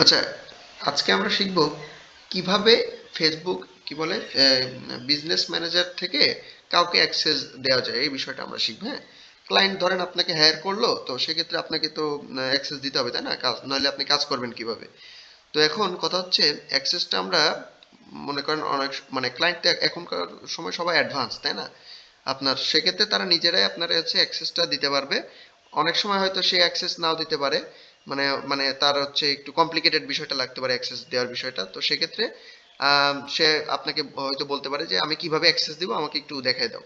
আচ্ছা আজকে আমরা শিখব কীভাবে ফেসবুক কি বলে বিজনেস ম্যানেজার থেকে কাউকে অ্যাক্সেস দেওয়া যায়, এই বিষয়টা আমরা শিখব হ্যাঁ? ক্লায়েন্ট ধরেন আপনাকে হায়ার করল, তো সেক্ষেত্রে আপনাকে তো অ্যাক্সেস দিতে হবে, তাই না? কাজ, নাহলে আপনি কাজ করবেন কীভাবে? তো এখন কথা হচ্ছে অ্যাক্সেসটা আমরা মনে করেন অনেক মানে ক্লায়েন্ট এখনকার সময় সবাই অ্যাডভান্স তাই না? আপনার সেক্ষেত্রে তারা নিজেরাই আপনার হচ্ছে অ্যাক্সেসটা দিতে পারবে। অনেক সময় হয়তো সে অ্যাক্সেস নাও দিতে পারে। মানে মানে তার হচ্ছে একটু কমপ্লিকেটেড বিষয়টা লাগতে পারে অ্যাক্সেস দেওয়ার বিষয়টা। তো সেক্ষেত্রে সে আপনাকে হয়তো বলতে পারে যে, আমি কীভাবে অ্যাক্সেস দিব? আমাকে একটু দেখাই দাও।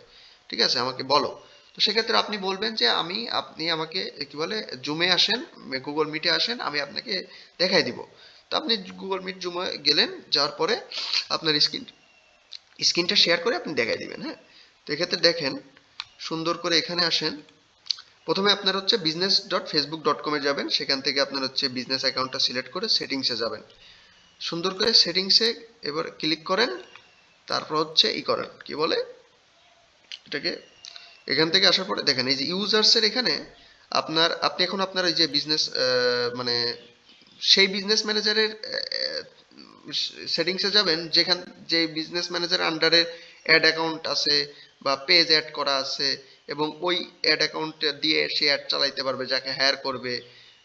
ঠিক আছে? আমাকে বলো। তো সেক্ষেত্রে আপনি বলবেন যে, আমি, আপনি আমাকে, কি বলে জুমে আসেন গুগল মিটে আসেন, আমি আপনাকে দেখাই দিব। তো আপনি গুগল মিট জুমে গেলেন, যাওয়ার পরে আপনার স্ক্রিন স্ক্রিনটা শেয়ার করে আপনি দেখাই দিবেন হ্যাঁ? তো এক্ষেত্রে দেখেন, সুন্দর করে এখানে আসেন। প্রথমে আপনার হচ্ছে বিজনেস ডট ফেসবুক ডট কমে যাবেন, সেখান থেকে আপনার হচ্ছে বিজনেস অ্যাকাউন্টটা সিলেক্ট করে সেটিংসে যাবেন। সুন্দর করে সেটিংসে এবার ক্লিক করেন, তারপর হচ্ছে ই করেন, কি বলে? এটাকে, এখান থেকে আসার পরে দেখেন, এই যে ইউজার্সের এখানে আপনার, আপনি এখন আপনার এই যে বিজনেস মানে সেই বিজনেস ম্যানেজারের সেটিংসে যাবেন, যেখান, যে বিজনেস ম্যানেজার আন্ডারে অ্যাড অ্যাকাউন্ট আছে বা পেজ অ্যাড করা আছে এবং ওই অ্যাড অ্যাকাউন্ট দিয়ে সে অ্যাড চালাইতে পারবে, যাকে হায়ার করবে,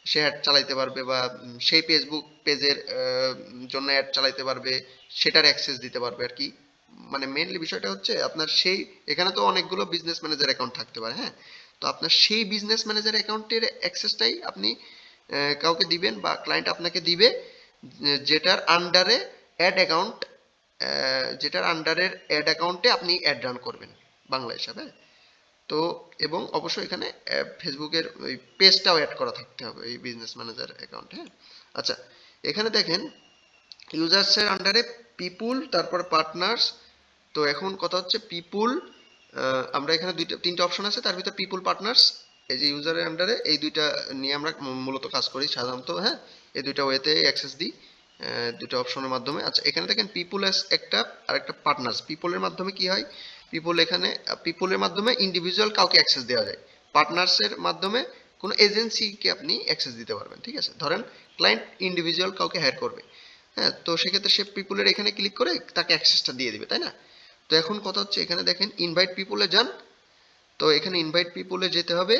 সে অ্যাড চালাইতে পারবে বা সেই ফেসবুক পেজের জন্য অ্যাড চালাইতে পারবে, সেটার অ্যাক্সেস দিতে পারবে আর কি। মানে মেইনলি বিষয়টা হচ্ছে আপনার সেই, এখানে তো অনেকগুলো বিজনেস ম্যানেজার অ্যাকাউন্ট থাকতে পারে হ্যাঁ? তো আপনার সেই বিজনেস ম্যানেজার অ্যাকাউন্টের অ্যাক্সেসটাই আপনি কাউকে দিবেন বা ক্লায়েন্ট আপনাকে দিবে, যেটার আন্ডারে অ্যাড অ্যাকাউন্ট যেটার আন্ডারের অ্যাড অ্যাকাউন্টে আপনি অ্যাড রান করবেন, বাংলা হিসাবে। তো, এবং অবশ্যই এখানে ফেসবুকের ওই পেজটাও অ্যাড করা থাকতে হবে, এই বিজনেস ম্যানেজার অ্যাকাউন্ট হ্যাঁ? আচ্ছা এখানে দেখেন ইউজার্সের আন্ডারে পিপুল তারপর পার্টনার্স তো এখন কথা হচ্ছে পিপুল আমরা এখানে দুইটা, তিনটা অপশন আছে, তার ভিতর পিপুল পার্টনার্স এই যে ইউজারের আন্ডারে এই দুইটা নিয়ে আমরা মূলত কাজ করি সাধারণত হ্যাঁ? এই দুইটা ওয়েতে অ্যাক্সেস দিই দুইটা অপশনের মাধ্যমে। আচ্ছা এখানে দেখেন পিপুল একটা আর একটা পার্টনার্স পিপলের মাধ্যমে কি হয়? পিপল এখানে পিপলের মাধ্যমে ইন্ডিভিজুয়াল কাউকে অ্যাক্সেস দেওয়া যায়। পার্টনার্সের মাধ্যমে কোনো এজেন্সিকে আপনি অ্যাক্সেস দিতে পারবেন, ঠিক আছে? ধরেন ক্লায়েন্ট ইন্ডিভিজুয়াল কাউকে হায়ার করবে। হ্যাঁ তো সেক্ষেত্রে সে পিপুলের এখানে ক্লিক করে তাকে অ্যাক্সেসটা দিয়ে দিবে, তাই না? তো এখন কথা হচ্ছে, এখানে দেখেন ইনভাইট পিপুলে যান। তো এখানে ইনভাইট পিপুলে যেতে হবে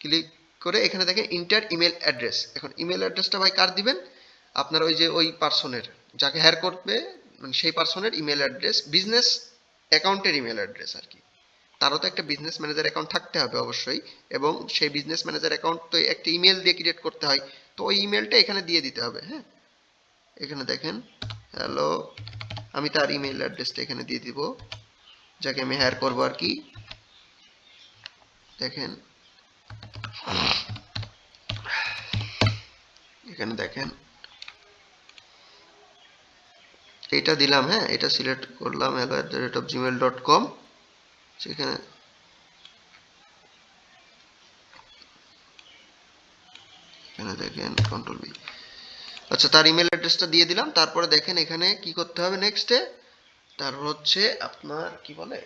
ক্লিক করে এখানে দেখেন ইন্টার ইমেল অ্যাড্রেস এখন ইমেল অ্যাড্রেসটা ভাই কার দিবেন? আপনার ওই যে ওই পার্সনের যাকে হ্যার করবে মানে সেই পার্সনের ইমেল অ্যাড্রেস বিজনেস অ্যাকাউন্টের ইমেল অ্যাড্রেস আর কি। তারও তো একটা বিজনেস ম্যানেজার অ্যাকাউন্ট থাকতে হবে অবশ্যই, এবং সেই বিজনেস ম্যানেজার অ্যাকাউন্ট তো একটা ইমেল দিয়ে ক্রিয়েট করতে হয়, তো ওই ইমেলটা এখানে দিয়ে দিতে হবে হ্যাঁ? এখানে দেখেন হ্যালো আমি তার ইমেল অ্যাড্রেসটা এখানে দিয়ে দিব, যাকে আমি হায়ার করব আর কি। দেখেন, এখানে দেখেন এটা দিলাম হ্যাঁ? এটা সিলেক্ট করলাম hello at the rate of Gmail dot com সেখানে এখানে দেখেন কন্ট্রোল বি আচ্ছা তার ইমেল অ্যাড্রেসটা দিয়ে দিলাম, তারপরে দেখেন এখানে কি করতে হবে নেক্সটে তারপর হচ্ছে আপনার, কি বলে?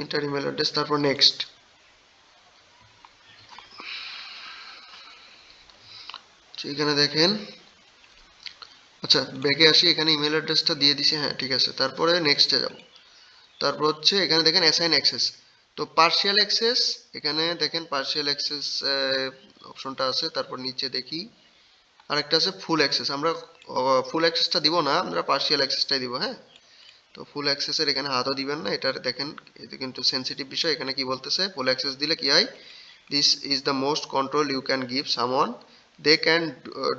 ইন্টার ইমেল অ্যাড্রেস তারপর নেক্সট এখানে দেখেন। আচ্ছা ব্যাকে আসি, এখানে ইমেল অ্যাড্রেসটা দিয়ে দিছি হ্যাঁ ঠিক আছে। তারপরে নেক্সটে যাব। তারপর হচ্ছে এখানে দেখেন অ্যাসাইন অ্যাক্সেস তো পার্শিয়াল অ্যাক্সেস এখানে দেখেন পার্শিয়াল অ্যাক্সেস অপশনটা আছে, তারপর নিচে দেখি। আরেকটা আছে ফুল অ্যাক্সেস আমরা ফুল অ্যাক্সেসটা দিব না, আমরা পার্শিয়াল অ্যাক্সেসটাই দিব হ্যাঁ? তো ফুল অ্যাক্সেসের এখানে হাতও দিবেন না, এটার দেখেন, এটা কিন্তু সেনসিটিভ বিষয়। এখানে কি বলতেছে? ফুল অ্যাক্সেস দিলে কি হয়? This is the most control you can give someone they can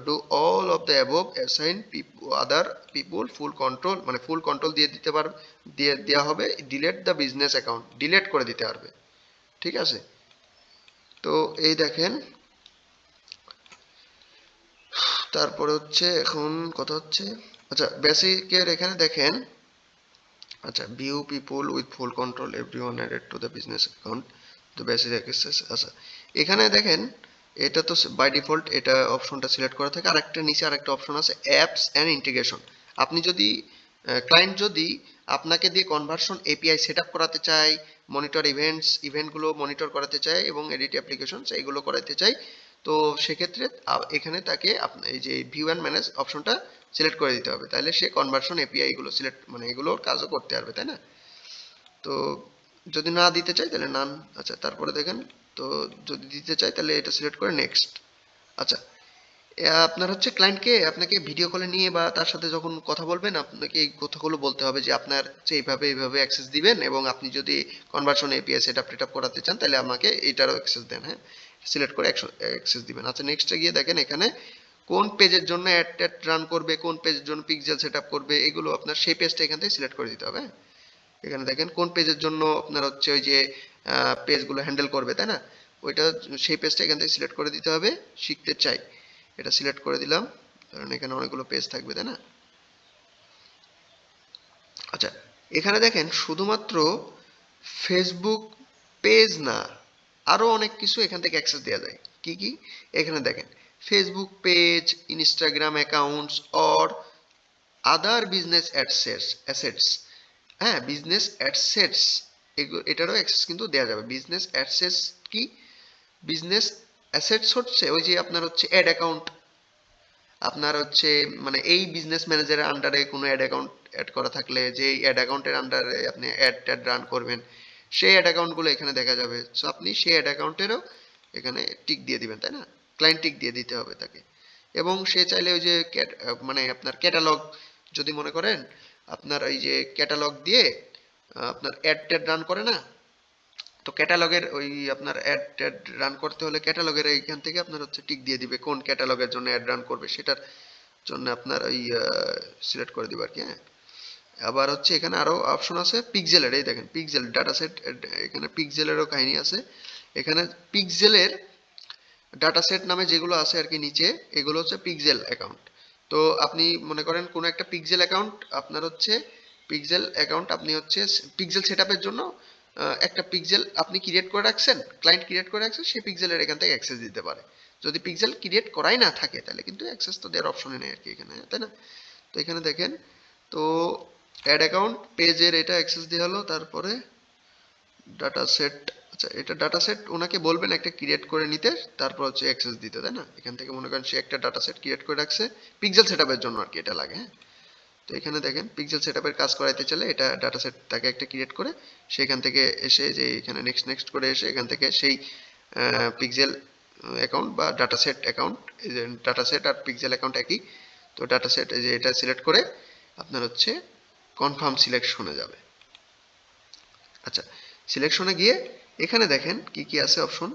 do all of the above assign other people full control মানে ফুল কন্ট্রোল দিয়ে দিতে পারবে, দিয়ে দেওয়া হবে delete the business account delete করে দিতে পারবে। ঠিক আছে? তো এই দেখেন। তারপরে হচ্ছে এখন কথা হচ্ছে আচ্ছা বেসিকের এখানে দেখেন আচ্ছা view people with full control every one added to the business account তো বেসিক আচ্ছা এখানে দেখেন এটা তো বাই ডিফল্ট এটা অপশনটা সিলেক্ট করা থাকে। আরেকটা নিচে আরেকটা অপশন আছে অ্যাপস অ্যান্ড ইন্টিগ্রেশন আপনি যদি ক্লায়েন্ট যদি আপনাকে দিয়ে কনভার্সন এপিআই সেট করাতে চাই মনিটর ইভেন্টস ইভেন্টগুলো মনিটর করাতে চাই এবং এডিট অ্যাপ্লিকেশনস এইগুলো করাতে চাই তো সেক্ষেত্রে এখানে তাকে এই যে ভিউ অ্যান্ড ম্যানেজ অপশনটা সিলেক্ট করে দিতে হবে। তাহলে সে কনভার্সন এপিআই এগুলো সিলেক্ট মানে এগুলোর কাজও করতে পারবে, তাই না? তো যদি না দিতে চাই তাহলে নান আচ্ছা তারপরে দেখেন তো যদি দিতে চাই তাহলে এটা সিলেক্ট করে নেক্সট আচ্ছা আপনার হচ্ছে ক্লায়েন্টকে আপনাকে ভিডিও কলে নিয়ে বা তার সাথে যখন কথা বলবেন, আপনাকে এই কথাগুলো বলতে হবে যে আপনার যে এইভাবে এইভাবে অ্যাক্সেস দিবেন এবং আপনি যদি conversion API set up set up করাতে চান, তাহলে আমাকে এইটারও অ্যাক্সেস দেন হ্যাঁ? সিলেক্ট করে অ্যাক্সেস দিবেন। আচ্ছা নেক্সটে গিয়ে দেখেন এখানে কোন পেজের জন্য অ্যাড ট্যাড রান করবে, কোন পেজের জন্য পিক্সেল সেট আপ করবে, এগুলো আপনার সেই পেজটা এখান থেকে সিলেক্ট করে দিতে হবে হ্যাঁ? এখানে দেখেন কোন পেজের জন্য আপনার হচ্ছে ওই যে পেজগুলো হ্যান্ডেল করবে, তাই না? ওইটা সেই পেজটা এখান থেকে সিলেক্ট করে দিতে হবে, শিখতে চাই। এটা সিলেক্ট করে দিলাম, কারণ এখানে অনেকগুলো পেজ থাকবে, তাই না? আচ্ছা এখানে দেখেন শুধুমাত্র ফেসবুক পেজ না, আরও অনেক কিছু এখান থেকে অ্যাক্সেস দেওয়া যায়। কি কি? এখানে দেখেন Facebook page Instagram accounts or other business ad sets assets হ্যাঁ বিজনেস অ্যাডসেটস এটারও অ্যাক্সেস কিন্তু দেওয়া যাবে। বিজনেস অ্যাডসেটস কি? বিজনেস অ্যাসেটস হচ্ছে ওই যে আপনার হচ্ছে অ্যাড অ্যাকাউন্ট আপনার হচ্ছে মানে এই বিজনেস ম্যানেজারের আন্ডারে কোনো অ্যাড অ্যাকাউন্ট অ্যাড করা থাকলে, যে অ্যাড অ্যাকাউন্টের আন্ডারে আপনি অ্যাড ট্যাড রান করবেন, সেই অ্যাড অ্যাকাউন্টগুলো এখানে দেখা যাবে। সো আপনি সেই অ্যাড অ্যাকাউন্টেরও এখানে টিক দিয়ে দিবেন, তাই না? ক্লায়েন্ট টিক দিয়ে দিতে হবে তাকে। এবং সে চাইলে ওই যে মানে আপনার ক্যাটালগ যদি মনে করেন, আপনার ওই যে ক্যাটালগ দিয়ে আপনার অ্যাড ট্যাড রান করে না? তো ক্যাটালগের ওই আপনার অ্যাড ট্যাড রান করতে হলে ক্যাটালগের এইখান থেকে আপনার হচ্ছে টিক দিয়ে দিবে, কোন ক্যাটালগের জন্য অ্যাড রান করবে, সেটার জন্য আপনার ওই সিলেক্ট করে দিবে আর কি হ্যাঁ? আবার হচ্ছে এখানে আরও অপশন আছে পিক্সেলের এই দেখেন পিক্সেল ডাটা সেট এখানে পিক্সেলেরও কাহিনী আছে। এখানে পিক্সেলের ডাটা সেট নামে যেগুলো আছে আর কি নিচে, এগুলো হচ্ছে পিক্সেল অ্যাকাউন্ট তো আপনি মনে করেন কোনো একটা পিক্সেল অ্যাকাউন্ট আপনার হচ্ছে পিক্সেল অ্যাকাউন্ট আপনি হচ্ছে পিক্সেল সেটআপের জন্য একটা পিক্সেল আপনি ক্রিয়েট করে রাখছেন ক্লায়েন্ট ক্রিয়েট করে রাখছেন, সেই পিক্সেলের এখান থেকে অ্যাক্সেস দিতে পারে। যদি পিক্সেল ক্রিয়েট করাই না থাকে, তাহলে কিন্তু অ্যাক্সেস তো দেওয়ার অপশনই নেই আর কি এখানে, তাই না? তো এখানে দেখেন, তো অ্যাড অ্যাকাউন্ট পেজের এটা অ্যাক্সেস দেওয়া হলো, তারপরে ডাটা সেট আচ্ছা এটা ডাটা সেট ওনাকে বলবেন একটা ক্রিয়েট করে নিতে, তারপর হচ্ছে অ্যাক্সেস দিতে, তাই না? এখান থেকে মনে করেন সে একটা ডাটা সেট ক্রিয়েট করে রাখছে পিক্সেল সেটআপের জন্য আর কি এটা লাগে হ্যাঁ? তো এখানে দেখেন পিক্সেল সেটআপের কাজ করাইতে চলে এটা ডাটা সেট তাকে একটা ক্রিয়েট করে সেখান থেকে এসে যে এখানে নেক্সট নেক্সট করে এসে এখান থেকে সেই পিক্সেল অ্যাকাউন্ট বা data set account data set আর পিক্সেল অ্যাকাউন্ট একই। তো ডাটা সেট যে এটা সিলেক্ট করে আপনার হচ্ছে কনফার্ম সিলেকশনে যাবে। আচ্ছা সিলেকশনে গিয়ে এখানে দেখেন কি কি আছে অপশন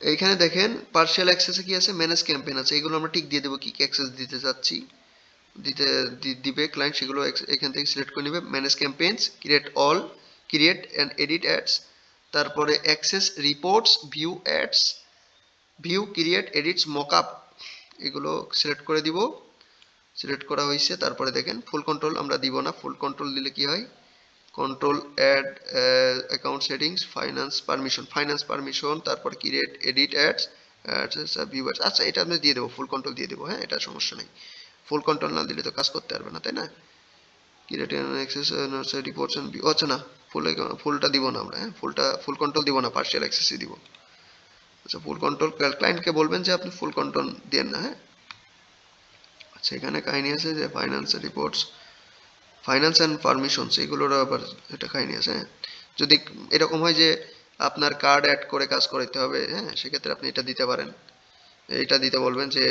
এইখানে দেখেন পার্শিয়াল অ্যাক্সেসে কি আছে? ম্যানেজ ক্যাম্পেইন আছে। এগুলো আমরা ঠিক দিয়ে দেবো কি কি অ্যাক্সেস দিতে চাচ্ছি। দিতে দিবে ক্লায়েন্ট সেগুলো এখান থেকে সিলেক্ট করে নেবে। Manage campaigns create all create and edit ads তারপরে access reports view ads view create edits mockup এগুলো সিলেক্ট করে দিব। সিলেক্ট করা হয়েছে, তারপরে দেখেন ফুল কন্ট্রোল আমরা দিব না। ফুল কন্ট্রোল দিলে কি হয়? Control ad account settings finance permission finance permission তারপর ক্রিয়েট এডিট অ্যাডস ভিউয়ার্স আচ্ছা এটা আমি দিয়ে দেবো ফুল কন্ট্রোল দিয়ে দেবো হ্যাঁ এটা সমস্যা নেই। ফুল কন্ট্রোল না দিলে তো কাজ করতে পারবে না, তাই না? ক্রিয়েট অ্যাক্সেস রিপোর্টস আচ্ছা না ফুল ফুলটা দিব না আমরা হ্যাঁ? ফুলটা ফুল কন্ট্রোল দিব না পার্শিয়াল অ্যাক্সেসই দিব। আচ্ছা ফুল কন্ট্রোল ক্লায়েন্টকে বলবেন যে আপনি ফুল কন্ট্রোল দেন না হ্যাঁ? আচ্ছা এখানে কাহিনী আছে যে finance reports finance and permissions এগুলোরও আবার এটা কাহিনী আছে হ্যাঁ? যদি এরকম হয় যে আপনার কার্ড অ্যাড করে কাজ করাইতে হবে হ্যাঁ? সেক্ষেত্রে আপনি এটা দিতে পারেন। এইটা দিতে বলবেন যে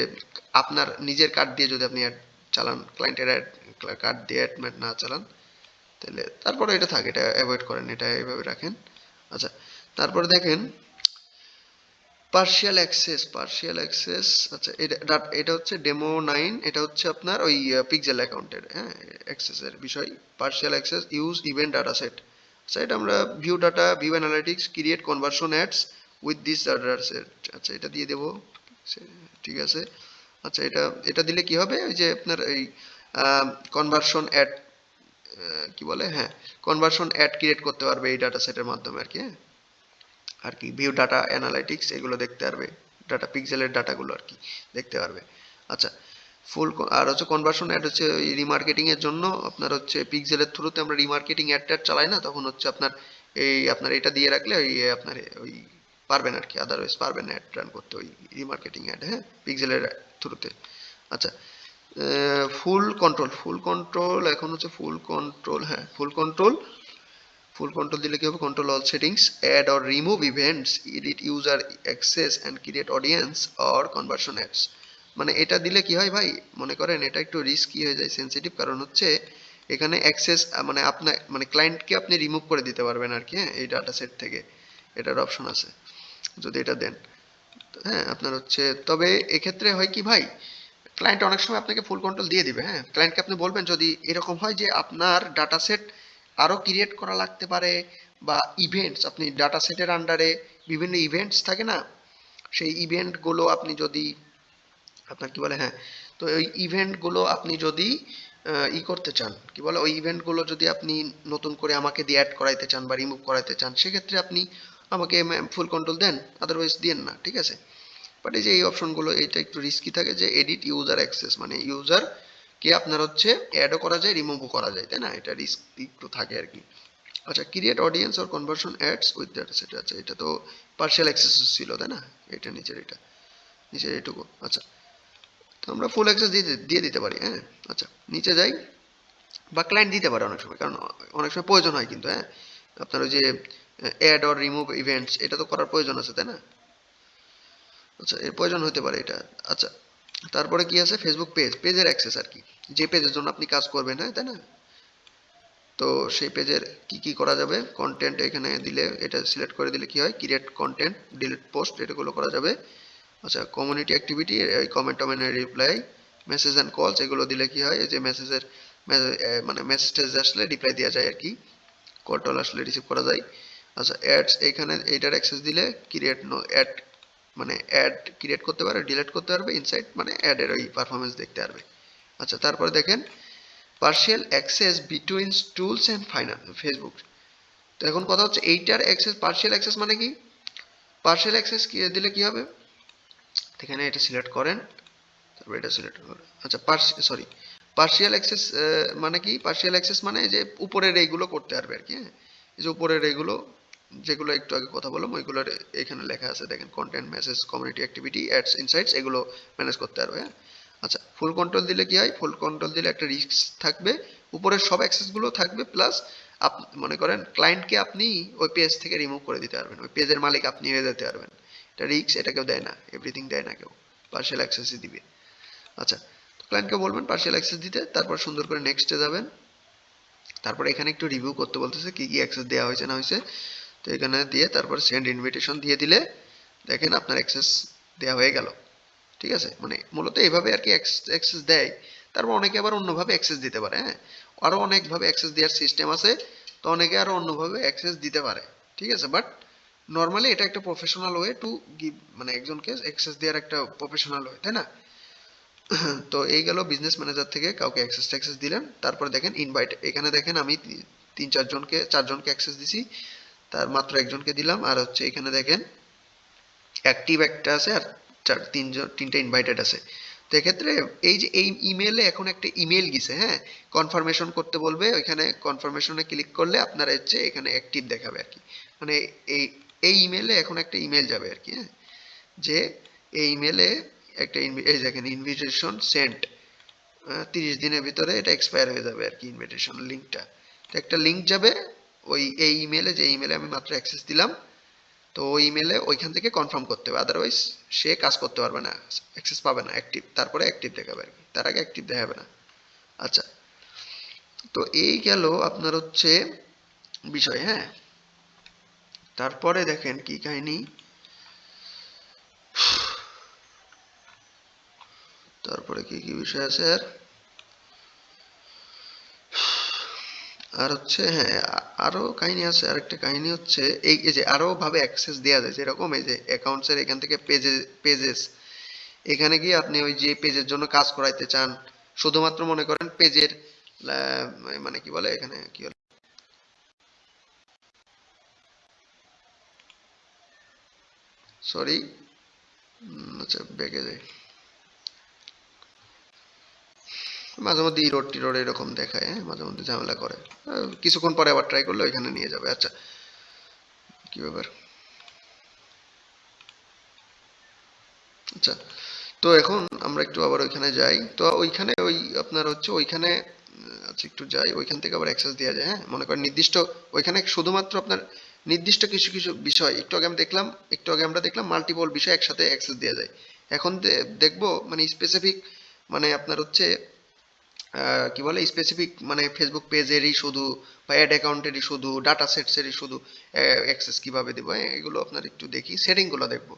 আপনার নিজের কার্ড দিয়ে যদি আপনি অ্যাড চালান ক্লায়েন্টের অ্যাড কার্ড দিয়ে অ্যাড না চালান, তাহলে তারপরে এটা থাকে, এটা অ্যাভয়েড করেন, এটা এইভাবে রাখেন। আচ্ছা তারপরে দেখেন পার্শিয়াল অ্যাক্সেস পার্শিয়াল অ্যাক্সেস আচ্ছা এটা এটা হচ্ছে ডেমো নাইন এটা হচ্ছে আপনার ওই পিক্সেল অ্যাকাউন্টের হ্যাঁ অ্যাক্সেসের বিষয়। Partial access use event data set আচ্ছা এটা আমরা view data view analytics create conversion ads with this data set আচ্ছা এটা দিয়ে দেবো। ঠিক আছে? আচ্ছা এটা এটা দিলে কি হবে? ওই যে আপনার এই কনভার্সন অ্যাড কি বলে? হ্যাঁ কনভার্সন অ্যাড ক্রিয়েট করতে পারবে এই ডাটা সেটের মাধ্যমে আর কি হ্যাঁ? আর কি ভিউ ডাটা অ্যানালাইটিক্স এগুলো দেখতে পারবে ডাটা পিক্সেলের ডাটাগুলো আর কি, দেখতে পারবে। আচ্ছা ফুল আর হচ্ছে কনভার্সন অ্যাড হচ্ছে রিমার্কেটিং এর জন্য, আপনার হচ্ছে পিক্সেলের থ্রুতে আমরা রিমার্কেটিং অ্যাড ট্যাড চালাই না, তখন হচ্ছে আপনার এই, আপনার এটা দিয়ে রাখলে ওই, আপনার ওই পারবেন আর কি আদারওয়াইজ পারবেন অ্যাড রান করতে ওই রিমার্কেটিং অ্যাড হ্যাঁ? পিক্সেলের থ্রুতে আচ্ছা ফুল কন্ট্রোল ফুল কন্ট্রোল এখন হচ্ছে ফুল কন্ট্রোল হ্যাঁ ফুল কন্ট্রোল ফুল কন্ট্রোল দিলে কি হবে? Control all settings add or remove events edit user access and create audience or conversion apps মানে এটা দিলে কি হয় ভাই? মনে করেন এটা একটু রিস্কি হয়ে যায় সেন্সিটিভ কারণ হচ্ছে এখানে অ্যাক্সেস মানে আপনার মানে ক্লায়েন্টকে আপনি রিমুভ করে দিতে পারবেন আর কি হ্যাঁ এই ডাটা সেট থেকে। এটার অপশন আছে। যদি এটা দেন। হ্যাঁ আপনার হচ্ছে, তবে এক্ষেত্রে হয় কি ভাই ক্লায়েন্ট অনেক সময় আপনাকে ফুল কন্ট্রোল দিয়ে দিবে হ্যাঁ। ক্লায়েন্টকে আপনি বলবেন, যদি এরকম হয় যে আপনার ডাটা সেট আরও ক্রিয়েট করা লাগতে পারে বা ইভেন্টস আপনি ডাটা সেটের আন্ডারে বিভিন্ন ইভেন্টস থাকে না, সেই ইভেন্টগুলো আপনি যদি, আপনার কি বলে হ্যাঁ তো ওই ইভেন্টগুলো আপনি যদি ই করতে চান, কি বলে, ওই ইভেন্টগুলো যদি আপনি নতুন করে আমাকে দিয়ে অ্যাড করাইতে চান বা রিমুভ করাইতে চান, সেক্ষেত্রে আপনি আমাকে ফুল কন্ট্রোল দেন আদারওয়াইজ দিন না, ঠিক আছে? বাট এই যে এই অপশনগুলো এটা একটু রিস্কি থাকে যে এডিট ইউজার অ্যাক্সেস মানে ইউজার কে আপনার হচ্ছে অ্যাডও করা যায় রিমুভও করা যায়, তাই না? এটা রিস্ক একটু থাকে আর কি। আচ্ছা create audience or conversion ads with data set আচ্ছা এটা তো পার্শিয়াল অ্যাক্সেস ছিল, তাই না? এটা নিচের এটা নিচের এইটুকু আচ্ছা। তো আমরা ফুল অ্যাক্সেস দিয়ে দিয়ে দিতে পারি হ্যাঁ? আচ্ছা নিচে যাই, বা ক্লায়েন্ট দিতে পারে অনেক সময়, কারণ অনেক সময় প্রয়োজন হয় কিন্তু হ্যাঁ? আপনার ওই যে অ্যাড অর রিমুভ ইভেন্টস এটা তো করার প্রয়োজন আছে, তাই না? আচ্ছা এর প্রয়োজন হতে পারে এটা। আচ্ছা তারপরে কি আছে? ফেসবুক পেজ পেজের অ্যাক্সেস আর কি। যে পেজের জন্য আপনি কাজ করবেন হ্যাঁ তাই না? তো সেই পেজের কি কি করা যাবে? কন্টেন্ট এখানে দিলে, এটা সিলেক্ট করে দিলে কি হয়? ক্রিয়েট কন্টেন্ট ডিলিট পোস্ট এটাগুলো করা যাবে। আচ্ছা কমিউনিটি অ্যাক্টিভিটি কমেন্ট টমেন্টের রিপ্লাই মেসেজ অ্যান্ড কলস এগুলো দিলে কি হয়? এই যে মেসেজের মানে মেসেজ আসলে রিপ্লাই দেওয়া যায় আর কি কল টল আসলে রিসিভ করা যায়। আচ্ছা অ্যাডস এখানে এইটার অ্যাক্সেস দিলে ক্রিয়েট নো অ্যাড মানে অ্যাড ক্রিয়েট করতে পারবে ডিলিট করতে পারবে ইনসাইট মানে অ্যাডের ওই পারফরমেন্স দেখতে পারবে। আচ্ছা তারপরে দেখেন partial access between tools and final Facebook তো এখন কথা হচ্ছে, এইটার অ্যাক্সেস পার্শিয়াল অ্যাক্সেস মানে কি? পার্শিয়াল অ্যাক্সেস দিলে কি হবে? এখানে এটা সিলেক্ট করেন, তারপর এটা সিলেক্ট করেন। আচ্ছা পার্স সরি পার্শিয়াল অ্যাক্সেস মানে কি? পার্শিয়াল অ্যাক্সেস মানে যে উপরের এইগুলো করতে পারবে আর কি হ্যাঁ? এই যে উপরের এইগুলো যেগুলো একটু আগে কথা বললাম, ওইগুলোর এখানে লেখা আছে, দেখেন content message community activity ads insights এগুলো ম্যানেজ করতে পারবে হ্যাঁ? আচ্ছা ফুল কন্ট্রোল দিলে কি হয়? ফুল কন্ট্রোল দিলে একটা রিস্ক থাকবে, উপরের সব অ্যাক্সেসগুলো থাকবে প্লাস আপ, মনে করেন ক্লায়েন্টকে আপনি ওই পেজ থেকে রিমুভ করে দিতে পারবেন, ওই পেজের মালিক আপনি হয়ে যেতে পারবেন। এটা রিস্ক এটা কেউ দেয় না এভরিথিং দেয় না কেউ পার্শিয়াল অ্যাক্সেসই দিবে। আচ্ছা তো ক্লায়েন্টকে বলবেন পার্শিয়াল অ্যাক্সেস দিতে, তারপর সুন্দর করে নেক্সটে যাবেন, তারপর এখানে একটু রিভিউ করতে বলতেছে, কি কি অ্যাক্সেস দেওয়া হয়েছে, না হয়েছে। তো এখানে দিয়ে তারপর সেন্ড ইনভিটেশন দিয়ে দিলে দেখেন আপনার অ্যাক্সেস দেওয়া হয়ে গেল। ঠিক আছে? মানে মূলত এইভাবে আর কি অ্যাক্সেস দেয়। তারপর অনেকে আবার অন্যভাবে অ্যাক্সেস দিতে পারে হ্যাঁ? আরও অনেকভাবে অ্যাক্সেস দেওয়ার সিস্টেম আছে, তো অনেকে আরও অন্যভাবে অ্যাক্সেস দিতে পারে। ঠিক আছে? বাট নর্মালি এটা একটা প্রফেশনাল ওয়ে টু গিভ মানে একজনকে অ্যাক্সেস দেওয়ার একটা প্রফেশনাল ওয়ে তাই না? তো এই গেল বিজনেস ম্যানেজার থেকে কাউকে অ্যাক্সেস ট্যাক্সেস দিলেন। তারপর দেখেন ইনভাইট এখানে দেখেন আমি তিন চারজনকে চারজনকে অ্যাক্সেস দিছি। তার মাত্র একজনকে দিলাম, আর হচ্ছে এখানে দেখেন অ্যাক্টিভ একটা আছে আর চার, তিনজন, তিনটা ইনভাইটেড আছে। তো এক্ষেত্রে এই যে, এই ইমেলে এখন একটা ইমেল গেছে হ্যাঁ? কনফার্মেশন করতে বলবে, ওইখানে কনফার্মেশনে ক্লিক করলে আপনার হচ্ছে এখানে অ্যাক্টিভ দেখাবে আর কি। মানে এই এই ইমেলে এখন একটা ইমেল যাবে আর কি হ্যাঁ? যে এই ইমেলে একটা এই দেখেন ইনভিটেশন সেন্ট তিরিশ দিনের ভিতরে এটা এক্সপায়ার হয়ে যাবে আর কি ইনভিটেশন লিঙ্কটা তো একটা লিঙ্ক যাবে ওই এই ইমেলে যে ইমেলে আমি মাত্র অ্যাক্সেস দিলাম, তো ওই ইমেলে ওইখান থেকে কনফার্ম করতে হবে। আদারওয়াইজ সে কাজ করতে পারবে না অ্যাক্সেস পাবে না অ্যাক্টিভ তারপরে অ্যাক্টিভ দেখাবে আর কি। তার আগে অ্যাক্টিভ দেখাবে না। আচ্ছা তো এই গেল আপনার হচ্ছে বিষয় হ্যাঁ? তারপরে দেখেন কি কাহিনী। তারপরে কি কি বিষয় আছে আর? আর হচ্ছে হ্যাঁ আ- আরও কাহিনী আছে, আরেকটা কাহিনী হচ্ছে, এই যে আরও ভাবে অ্যাক্সেস দেওয়া যায়, যেরকম এই যে অ্যাকাউন্টস এর এখান থেকে পেজে পেজেস এখানে গিয়ে আপনি ওই যে পেজের জন্য কাজ করাইতে চান, শুধুমাত্র মনে করেন পেজের মানে কি বলে এখানে, কি বলে? সরি আচ্ছা ব্যাগে যাই। মাঝে মধ্যে ইরোড টিরোড এরকম দেখায় হ্যাঁ মাঝে মধ্যে ঝামেলা করে। কিছুক্ষণ পরে আবার ট্রাই করলে ওইখানে নিয়ে যাবে। আচ্ছা কি ব্যাপার? আচ্ছা তো এখন আমরা একটু আবার ওইখানে যাই। তো ওইখানে ওই আপনার হচ্ছে ওইখানে আচ্ছা একটু যাই। ওইখান থেকে আবার অ্যাক্সেস দেওয়া যায় হ্যাঁ? মনে করেন নির্দিষ্ট, ওইখানে শুধুমাত্র আপনার নির্দিষ্ট কিছু কিছু বিষয়, একটু আগে আমি দেখলাম, একটু আগে আমরা দেখলাম মাল্টিপল বিষয় একসাথে অ্যাক্সেস দেওয়া যায়। এখন দেখব মানে স্পেসিফিক মানে আপনার হচ্ছে কি বলে স্পেসিফিক মানে ফেসবুক পেজেরই শুধু বা অ্যাড অ্যাকাউন্টেরই শুধু ডাটা সেটসেরই শুধু অ্যাক্সেস কীভাবে দেবো হ্যাঁ, এগুলো আপনার একটু দেখি সেটিংগুলো দেখব।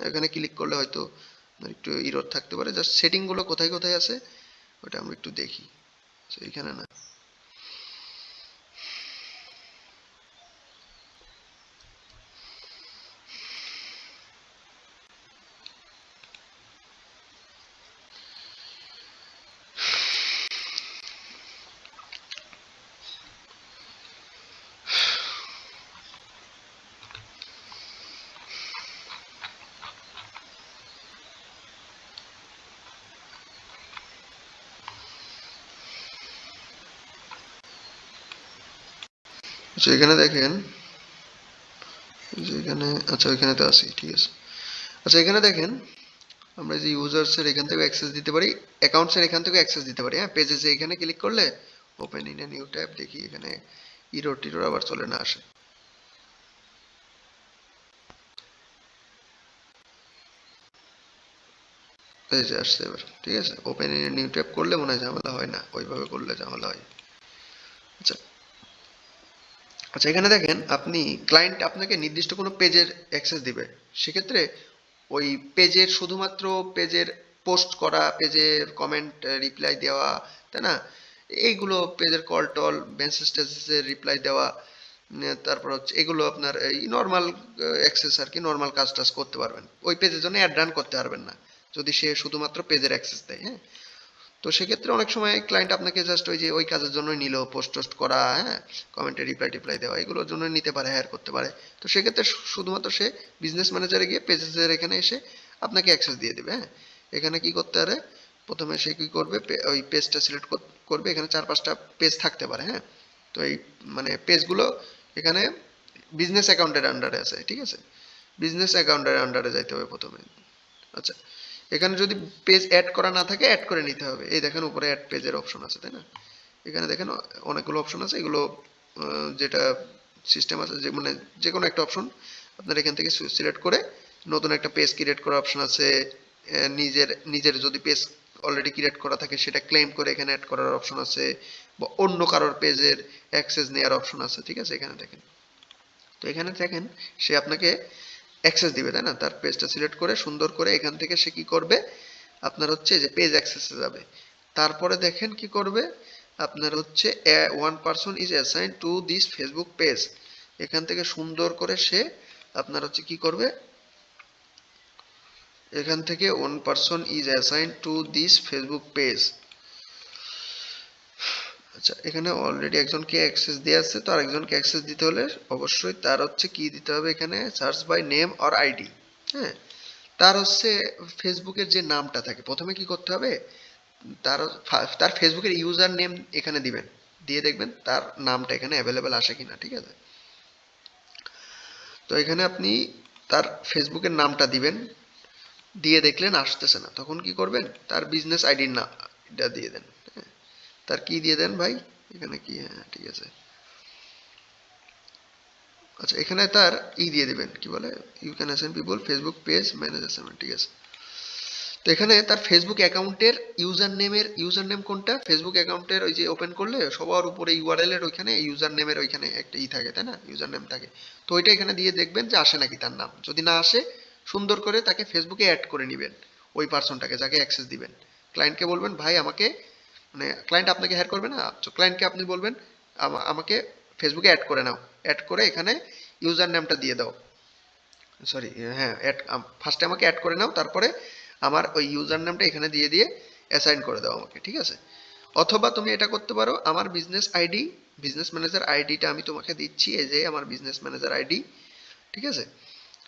এখানে ক্লিক করলে হয়তো একটু ইরোর থাকতে পারে জাস্ট সেটিংগুলো কোথায় কোথায় আছে ওটা আমি একটু দেখি। এখানে না। আচ্ছা এখানে দেখেন। যে এখানে আচ্ছা ওইখানে তো আছি ঠিক আছে। আচ্ছা এখানে দেখেন, আমরা যে ইউজার্সের এখান থেকে অ্যাক্সেস দিতে পারি অ্যাকাউন্টসের এখান থেকে অ্যাক্সেস দিতে পারি হ্যাঁ? পেজেসে এখানে ক্লিক করলে ওপেন ইন নিউ ট্যাব দেখি এখানে ইরোর টিরোর আবার চলে না আসে। যে আসছে এবার, ঠিক আছে? ওপেন ইন নিউ ট্যাব করলে মনে হয় ঝামেলা হয় না, ওইভাবে করলে ঝামেলা হয়। আচ্ছা আচ্ছা এখানে দেখেন আপনি ক্লায়েন্ট আপনাকে নির্দিষ্ট কোনো পেজের অ্যাক্সেস দিবে। সেক্ষেত্রে ওই পেজের শুধুমাত্র পেজের পোস্ট করা পেজের কমেন্ট রিপ্লাই দেওয়া, তাই না? এইগুলো পেজের কল টল মেসেজের রিপ্লাই দেওয়া তারপর হচ্ছে এগুলো আপনার এই নর্মাল অ্যাক্সেস আর কি নর্মাল কাজ টাজ করতে পারবেন। ওই পেজের জন্য অ্যাড রান করতে পারবেন না, যদি সে শুধুমাত্র পেজের অ্যাক্সেস দেয় হ্যাঁ? তো সেক্ষেত্রে অনেক সময় ক্লায়েন্ট আপনাকে জাস্ট ওই যে ওই কাজের জন্য নিল পোস্ট টোস্ট করা হ্যাঁ? কমেন্টে রিপ্লাই টিপ্লাই দেওয়া, এগুলোর জন্য নিতে পারে হায়ার করতে পারে। তো সেক্ষেত্রে শুধুমাত্র সে বিজনেস ম্যানেজারে গিয়ে পেজেসের এখানে এসে আপনাকে অ্যাক্সেস দিয়ে দেবে হ্যাঁ? এখানে কি করতে পারে? প্রথমে সে কি করবে? ওই পেজটা সিলেক্ট করবে, এখানে চার পাঁচটা পেজ থাকতে পারে হ্যাঁ? তো এই মানে পেজগুলো এখানে বিজনেস অ্যাকাউন্টের আন্ডারে আছে, ঠিক আছে? বিজনেস অ্যাকাউন্টের আন্ডারে যাইতে হবে প্রথমে। আচ্ছা এখানে যদি পেজ অ্যাড করা না থাকে অ্যাড করে নিতে হবে। এই দেখেন উপরে অ্যাড পেজের অপশন আছে, তাই না? এখানে দেখেন অনেকগুলো অপশন আছে। এগুলো যেটা সিস্টেম আছে, যে মানে যে কোনো একটা অপশন আপনার এখান থেকে সিলেক্ট করে নতুন একটা পেজ ক্রিয়েট করার অপশন আছে। নিজের নিজের যদি পেজ অলরেডি ক্রিয়েট করা থাকে, সেটা ক্লেম করে এখানে অ্যাড করার অপশন আছে বা অন্য কারোর পেজের অ্যাক্সেস নেওয়ার অপশন আছে। ঠিক আছে, এখানে দেখেন। তো এখানে দেখেন, সে আপনাকে অ্যাক্সেস দিবে, তাই না? তার পেজটা সিলেক্ট করে, সুন্দর করে এখান থেকে সে কি করবে? আপনার হচ্ছে যে পেজ অ্যাক্সেসে যাবে। তারপরে দেখেন কি করবে? আপনার হচ্ছে one person is assign to this Facebook page এখান থেকে সুন্দর করে সে আপনার হচ্ছে কি করবে? এখান থেকে one person is assign to this Facebook page আচ্ছা এখানে অলরেডি একজনকে অ্যাক্সেস দেওয়া আছে, তো আরেকজনকে অ্যাক্সেস দিতে হলে অবশ্যই তার হচ্ছে কি দিতে হবে এখানে? Search by name or ID হ্যাঁ? তার হচ্ছে ফেসবুকের যে নামটা থাকে, প্রথমে কি করতে হবে? তার তার ফেসবুকের ইউজার নেম এখানে দিবেন, দিয়ে দেখবেন তার নামটা এখানে অ্যাভেলেবেল আসে কিনা, ঠিক আছে? তো এখানে আপনি তার ফেসবুকের নামটা দিবেন, দিয়ে দেখলেন আসতেছে না, তখন কি করবেন? তার বিজনেস আইডির না দিয়ে দেন। তার কি দিয়ে দেন ভাই? এখানে কি? হ্যাঁ ঠিক আছে। আচ্ছা এখানে তার ই দিয়ে দেবেন, কি বলে? You can ascend people Facebook page manage assignment ঠিক আছে। তো এখানে তার ফেসবুক অ্যাকাউন্টের ইউজার নেমের ইউজার নেম কোনটা? ফেসবুক অ্যাকাউন্টের ওই যে ওপেন করলে সবার উপরে ইউআরএল এর ওইখানে ইউজার নেমের ওইখানে একটা ই থাকে, তাই না? ইউজার নেম থাকে। তো ওইটা এখানে দিয়ে দেখবেন যে আসে নাকি তার নাম। যদি না আসে, সুন্দর করে তাকে ফেসবুকে অ্যাড করে নেবেন, ওই পার্সনটাকে যাকে অ্যাক্সেস দিবেন। ক্লায়েন্টকে বলবেন, ভাই, আমাকে মানে ক্লায়েন্ট আপনাকে হ্যাড করবে না? তো ক্লায়েন্টকে আপনি বলবেন, আমা- আমাকে ফেসবুকে অ্যাড করে নাও। অ্যাড করে এখানে ইউজার নেমটা দিয়ে দাও। সরি হ্যাঁ অ্যাড ফার্স্টে আমাকে অ্যাড করে নাও, তারপরে আমার ওই ইউজার নামটা এখানে দিয়ে দিয়ে অ্যাসাইন করে দাও আমাকে, ঠিক আছে? অথবা তুমি এটা করতে পারো, আমার বিজনেস আইডি বিজনেস ম্যানেজার আইডিটা আমি তোমাকে দিচ্ছি, এই যে আমার বিজনেস ম্যানেজার আইডি ঠিক আছে?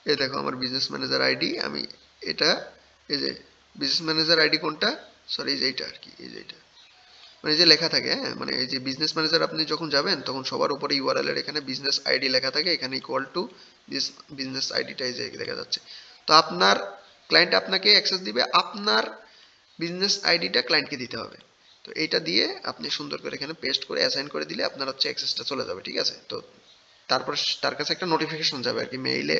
এই দেখো, আমার বিজনেস ম্যানেজার আইডি আমি এটা, এই যে বিজনেস ম্যানেজার আইডি কোনটা? সরি এই যে এইটা আর কি, এই যে এইটা। মানে যে লেখা থাকে হ্যাঁ? মানে এই যে বিজনেস ম্যানেজার আপনি যখন যাবেন, তখন সবার উপরে ইউআরএল এর এখানে বিজনেস আইডি লেখা থাকে, এখানে ইকুয়াল টু দিস বিজনেস আইডিটা এই যে দেখা যাচ্ছে। তো আপনার ক্লায়েন্ট আপনাকে অ্যাক্সেস দিবে, আপনার বিজনেস আইডিটা ক্লায়েন্টকে দিতে হবে। তো এইটা দিয়ে আপনি সুন্দর করে এখানে পেস্ট করে অ্যাসাইন করে দিলে আপনার হচ্ছে অ্যাক্সেসটা চলে যাবে, ঠিক আছে? তো তারপর তার কাছে একটা নোটিফিকেশন যাবে আর কি মেইলে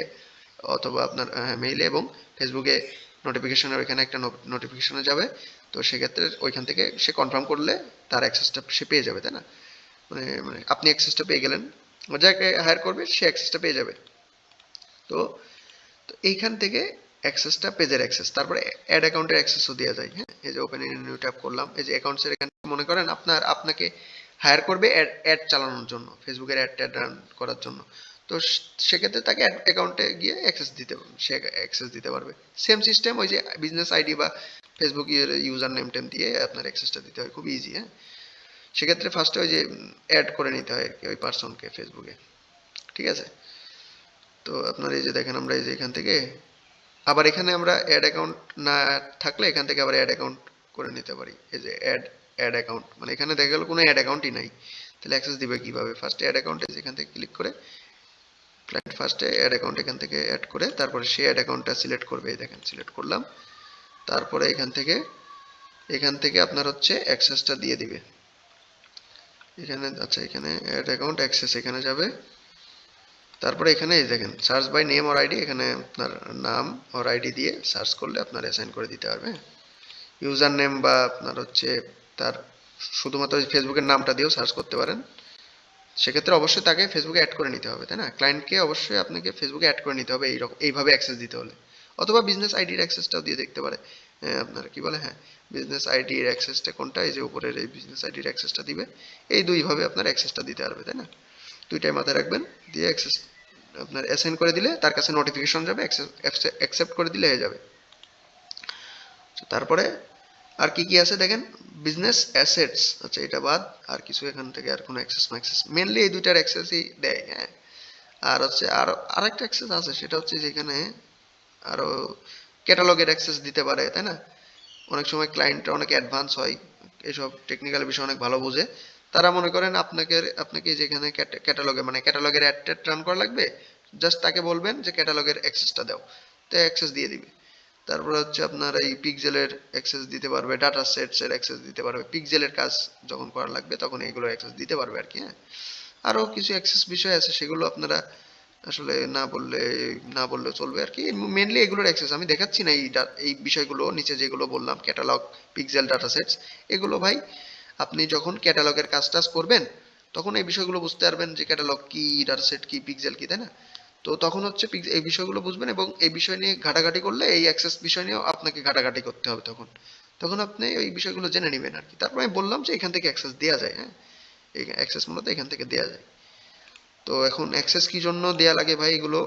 অথবা আপনার মেইলে এবং ফেসবুকে নোটিফিকেশনের ওইখানে একটা নোটিফিকেশনে যাবে। তো সেক্ষেত্রে ওইখান থেকে সে কনফার্ম করলে তার অ্যাক্সেসটা সে পেয়ে যাবে, তাই না? মানে মানে আপনি অ্যাক্সেসটা পেয়ে গেলেন। যাকে হায়ার করবে, সে অ্যাক্সেসটা পেয়ে যাবে। তো তো এইখান থেকে অ্যাক্সেসটা পেজের অ্যাক্সেস তারপরে অ্যাড অ্যাকাউন্টের অ্যাক্সেসও দেওয়া যায় হ্যাঁ? এই যে ওপেন নিউ ট্যাব করলাম, এই যে অ্যাকাউন্টসের এখানে মনে করেন আপনার, আপনাকে হায়ার করবে অ্যাড অ্যাড চালানোর জন্য ফেসবুকের অ্যাড ট্যাড রান করার জন্য। তো সেক্ষেত্রে তাকে অ্যাড অ্যাকাউন্টে গিয়ে অ্যাক্সেস দিতে, সে অ্যাক্সেস দিতে পারবে। সেম সিস্টেম ওই যে বিজনেস আইডি বা ফেসবুক ইউজার নেম টেম দিয়ে আপনার অ্যাক্সেসটা দিতে হয়, খুব ইজি হ্যাঁ? সেক্ষেত্রে ফার্স্টে ওই যে অ্যাড করে নিতে হয় ওই পার্সনকে ফেসবুকে ঠিক আছে? তো আপনার এই যে দেখেন আমরা এই যে এখান থেকে, আবার এখানে আমরা অ্যাড অ্যাকাউন্ট না থাকলে এখান থেকে আবার অ্যাড অ্যাকাউন্ট করে নিতে পারি। এই যে অ্যাড অ্যাড অ্যাকাউন্ট মানে এখানে দেখা গেল কোনো অ্যাড অ্যাকাউন্টই নাই। তাহলে অ্যাক্সেস দিবে কীভাবে? ফার্স্টে অ্যাড অ্যাকাউন্টে এখান থেকে ক্লিক করে ক্লায়েন্ট ফার্স্টে অ্যাড অ্যাকাউন্ট এখান থেকে অ্যাড করে, তারপরে সেই অ্যাড অ্যাকাউন্টটা সিলেক্ট করবে, এই দেখেন সিলেক্ট করলাম। তারপরে এখান থেকে এখান থেকে আপনার হচ্ছে অ্যাক্সেসটা দিয়ে দিবে। এখানে আচ্ছা এখানে অ্যাড অ্যাকাউন্ট অ্যাক্সেস এখানে যাবে। তারপরে এখানে এই দেখেন search by name or ID এখানে আপনার নাম অর আইডি দিয়ে সার্চ করলে আপনার অ্যাসাইন করে দিতে পারবে। ইউজার নেম বা আপনার হচ্ছে তার শুধুমাত্র ফেসবুকের নামটা দিয়েও সার্চ করতে পারেন। সেক্ষেত্রে অবশ্যই তাকে ফেসবুকে অ্যাড করে নিতে হবে, তাই না? ক্লায়েন্টকে অবশ্যই আপনাকে ফেসবুকে অ্যাড করে নিতে হবে এইরকম এইভাবে অ্যাক্সেস দিতে হলে। অথবা বিজনেস আইডির অ্যাক্সেসটাও দিয়ে দেখতে পারে। হ্যাঁ, আপনার কি বলে? হ্যাঁ বিজনেস আইডির অ্যাক্সেসটা কোনটা? এই যে উপরের এই বিজনেস আইডির অ্যাক্সেসটা দিবে। এই দুইভাবে আপনার অ্যাক্সেসটা দিতে পারবে তাই না? দুইটাই মাথায় রাখবেন। দিয়ে অ্যাক্সেস আপনার অ্যাসাইন করে দিলে তার কাছে নোটিফিকেশন যাবে অ্যাকসেপ্ট করে দিলে হয়ে যাবে। তারপরে আর কি কি আছে দেখেন? বিজনেস অ্যাসেটস আচ্ছা এটা বাদ। আর কিছু এখান থেকে আর কোনো অ্যাক্সেস না অ্যাক্সেস মেনলি এই দুইটার অ্যাক্সেসই দেয় হ্যাঁ। আর হচ্ছে আর আরেকটা অ্যাক্সেস আছে সেটা হচ্ছে যেখানে আরও ক্যাটালগের অ্যাক্সেস দিতে পারে, তাই না? অনেক সময় ক্লায়েন্টরা অনেক অ্যাডভান্স হয়, এসব টেকনিক্যাল বিষয় অনেক ভালো বোঝে। তারা মনে করেন আপনাকে আপনাকে যেখানে ক্যাটালগে মানে ক্যাটালগের অ্যাড রান করা লাগবে জাস্ট তাকে বলবেন যে ক্যাটালগের অ্যাক্সেসটা দাও, তো অ্যাক্সেস দিয়ে দিবে। তারপরে হচ্ছে আপনার এই পিকজেলের অ্যাক্সেস দিতে পারবে ডাটা সেটস এর অ্যাক্সেস দিতে পারবে পিকজেলের কাজ যখন করা লাগবে তখন এইগুলোর অ্যাক্সেস দিতে পারবে আর কি হ্যাঁ। আরও কিছু অ্যাক্সেস বিষয় আছে, সেগুলো আপনারা আসলে না বললে, না বললেও চলবে আর কি। মেনলি এগুলোর অ্যাক্সেস আমি দেখাচ্ছি না এই এই বিষয়গুলো, নিচে যেগুলো বললাম ক্যাটালগ পিক্সেল ডাটা সেটস এগুলো ভাই, আপনি যখন ক্যাটালগের কাজ টাজ করবেন, তখন এই বিষয়গুলো বুঝতে পারবেন যে ক্যাটালগ কি ডাটা সেট কি পিক্সেল কি, তাই না? তো তখন হচ্ছে এই বিষয়গুলো বুঝবেন এবং এই বিষয় নিয়ে ঘাটাঘাটি করলে এই অ্যাক্সেস বিষয় নিয়েও আপনাকে ঘাটাঘাটি করতে হবে তখন। তখন আপনি ওই বিষয়গুলো জেনে নেবেন আর কি। তারপর আমি বললাম যে এখান থেকে অ্যাক্সেস দেওয়া যায় হ্যাঁ? এই অ্যাক্সেস মূলত এখান থেকে দেওয়া যায়। তো এখন অ্যাক্সেস কি জন্য দেয়া লাগে ভাই এগুলো?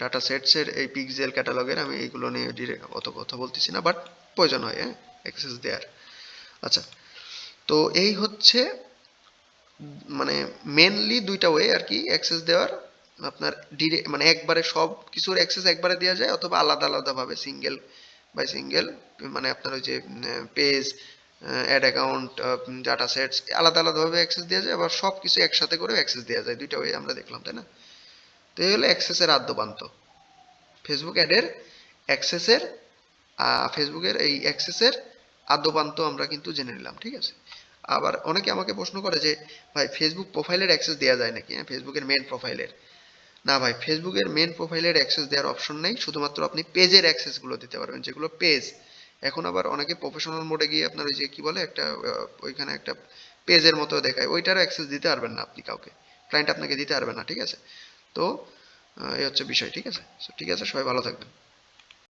ডাটা সেটসের এই পিক্সেল ক্যাটালগের আমি এইগুলো নিয়ে ডিরেক্ট অত কথা বলতেছি না বাট প্রয়োজন হয় হ্যাঁ? অ্যাক্সেস দেওয়ার আচ্ছা তো এই হচ্ছে মানে মেনলি দুইটা ওয়ে আর কি অ্যাক্সেস দেওয়ার। আপনার ডিরেক্ট মানে একবারে সব কিছুর অ্যাক্সেস একবারে দেওয়া যায়, অথবা আলাদা আলাদা ভাবে সিঙ্গেল বাই সিঙ্গেল মানে আপনার ওই যে page ad account data sets আলাদা আলাদাভাবে অ্যাক্সেস দেওয়া যায়, আবার সব কিছু একসাথে করে অ্যাক্সেস দেওয়া যায়। দুইটা ওয়ে আমরা দেখলাম, তাই না? তো এই হলো অ্যাক্সেসের আদ্যপান্ত। ফেসবুক অ্যাডের অ্যাক্সেসের ফেসবুকের এই অ্যাক্সেসের আদ্যপান্ত আমরা কিন্তু জেনে নিলাম, ঠিক আছে? আবার অনেকে আমাকে প্রশ্ন করে যে, ভাই ফেসবুক প্রোফাইলের অ্যাক্সেস দেওয়া যায় নাকি? হ্যাঁ ফেসবুকের মেন প্রোফাইলের না ভাই ফেসবুকের মেন প্রোফাইলের অ্যাক্সেস দেওয়ার অপশন নেই। শুধুমাত্র আপনি পেজের অ্যাক্সেসগুলো দিতে পারবেন, যেগুলো পেজ এখন আবার অনেকে প্রফেশনাল মোডে গিয়ে আপনার ওই যে কি বলে একটা ওইখানে একটা পেজের মতো দেখায়। ওইটার অ্যাক্সেস দিতে পারবেন না আপনি কাউকে। ক্লায়েন্ট আপনাকে দিতে পারবে না, ঠিক আছে? তো এই হচ্ছে বিষয়, ঠিক আছে? ঠিক আছে, সবাই ভালো থাকবেন।